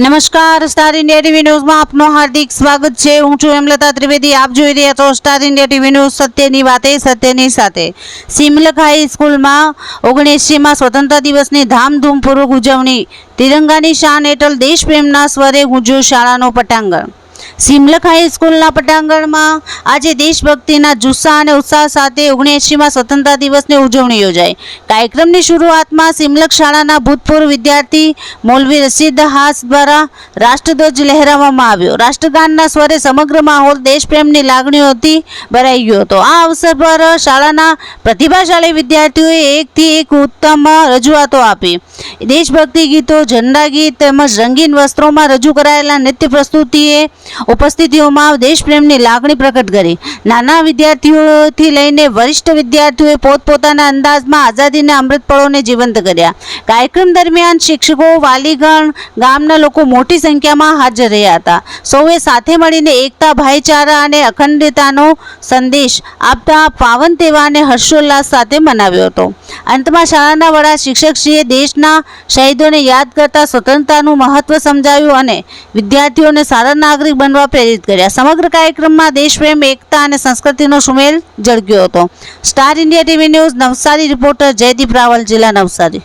નમસ્કાર star India TV ન્યૂઝમાં આપનું હાર્દિક સ્વાગત છે. હું છું હેમલતા ત્રિવેદી. આપ જોઈ રહ્યા છો સ્ટાર ઇન્ડિયા ટીવી ન્યૂઝ સત્યની વાતે, સત્યની સાથે. સિમલક હાઈસ્કૂલમાં સ્કૂલમાં ઓગણએંસીમાં સ્વતંત્રતા દિવસની ધામધૂમપૂર્વક ઉજવણી. તિરંગાની શાન હેઠળ દેશપ્રેમના સ્વરે ગુંજ્યું શાળાનો પટાંગણ. સિમલક હાઈસ્કૂલના પટાંગણમાં આજે દેશભક્તિના જુસ્સા અને ઉત્સાહ સાથે ઓગણએંસીમાં સ્વતંત્રતા દિવસની ઉજવણી યોજાઈ. કાર્યક્રમની શરૂઆતમાં સિમલક શાળાના ભૂતપૂર્વ વિદ્યાર્થી મૌલવી રશીદ હાસ દ્વારા રાષ્ટ્રધ્વજ લહેરાવવામાં આવ્યો. રાષ્ટ્રગાનના સ્વરે સમગ્ર માહોલ દેશપ્રેમની લાગણીઓથી ભરાઈ ગયો હતો. આ અવસર પર શાળાના પ્રતિભાશાળી વિદ્યાર્થીઓએ એકથી એક ઉત્તમ રજૂઆતો આપી. દેશભક્તિ ગીતો, ઝંડા ગીત તેમજ રંગીન વસ્ત્રોમાં રજૂ કરાયેલા નૃત્ય પ્રસ્તુતિએ ઉપસ્થિતિઓમાં દેશપ્રેમની લાગણી પ્રગટ કરી. નાના વિદ્યાર્થીઓથી લઈને વરિષ્ઠ વિદ્યાર્થીઓએ પોતપોતાના અંદાજમાં આઝાદીના અમૃત પળોને જીવંત કર્યા. કાર્યક્રમ દરમિયાન શિક્ષકો વાલીગણ ગામના લોકો મોટી સંખ્યામાં હાજર રહ્યા હતા. સૌએ સાથે મળીને એકતા, ભાઈચારા અને અખંડતાનો સંદેશ આપતા પાવન તહેવારને હર્ષોલ્લાસ સાથે મનાવ્યો હતો. અંતમાં શાળાના વડા શિક્ષકશ્રીએ દેશના શહીદોને યાદ કરતા સ્વતંત્રતાનું મહત્વ સમજાવ્યું અને વિદ્યાર્થીઓને સારા નાગરિક બનવા પ્રેરિત કર્યા. સમગ્ર કાર્યક્રમમાં દેશપ્રેમ એકતા અને સંસ્કૃતિનો સુમેલ જળગ્યો હતો. Star India TV news Navsari, reporter Jaydeep Raval, જિલ્લા નવસારી.